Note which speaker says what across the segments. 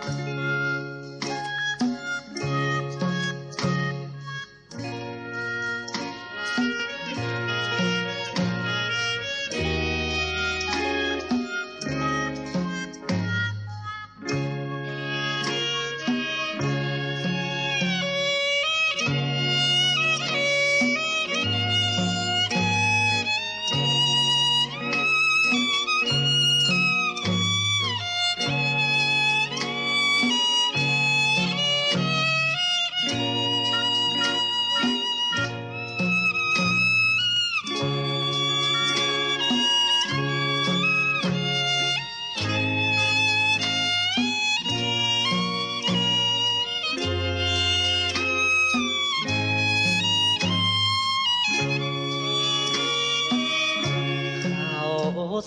Speaker 1: Thank you.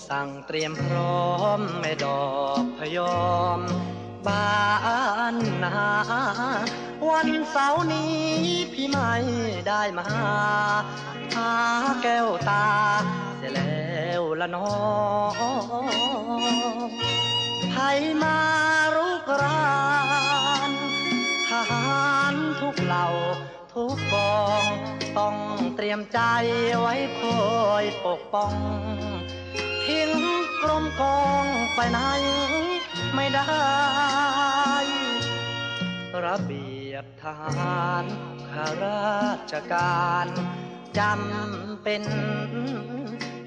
Speaker 1: สั่งเตรียมพร้อมแม่ดอกพยอม บ้านนา วันเสาร์นี้พี่ไม่ได้มาหาแก้วตา เสียแล้วละน้องไทยมารุกรานทหารทุกเหล่าทุกกอง ต้องเตรียมใจไว้คอยปกป้อง ทิ้งกรมกองไปไหนไม่ได้ ระเบียบทหารข้าราชการจำเป็น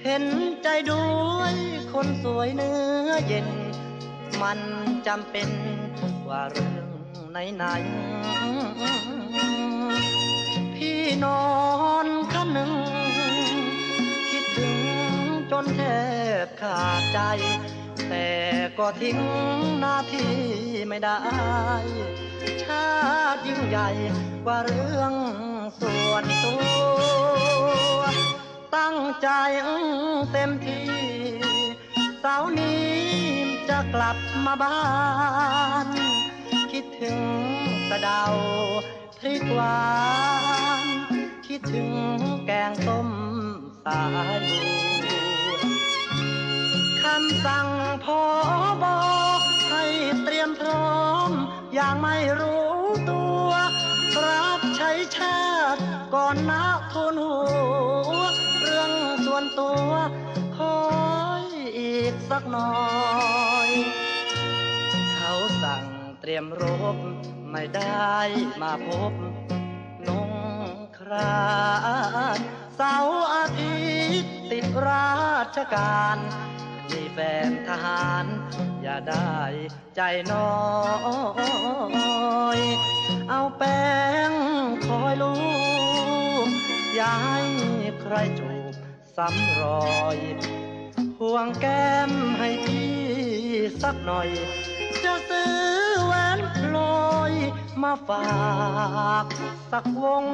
Speaker 1: เห็นใจด้วยคนสวยเนื้อเย็น มันจำเป็นว่าเรื่องไหนๆพี่นอน ขาดใจ แต่ก็ทิ้งหน้าที่ไม่ได้ ชาติยิ่งใหญ่กว่าเรื่องส่วนตัว ตั้งใจเต็มที่ เสาร์นี้จะกลับมาบ้าน คิดถึงสะเดาพริกหวาน คิดถึงแกงส้มสาย สั่งพอบอให้เตรียมพร้อม อย่างไม่รู้ตัวรับใช้ชาติก่อนนะทุนหัว เรื่องส่วนตัวคอยอีกสักหน่อย เขาสั่งเตรียมรบไม่ได้มาพบนงครานเสาร์อาทิตย์ติดราชการ มีแฟนทหาร อย่าได้ใจน้อย เอาแป้งคอยลูบอย่าให้ใครจูบซ้ำรอยห่วงแก้มให้พี่สักหน่อย จะซื้อแหวนพลอยมาฝากสักวง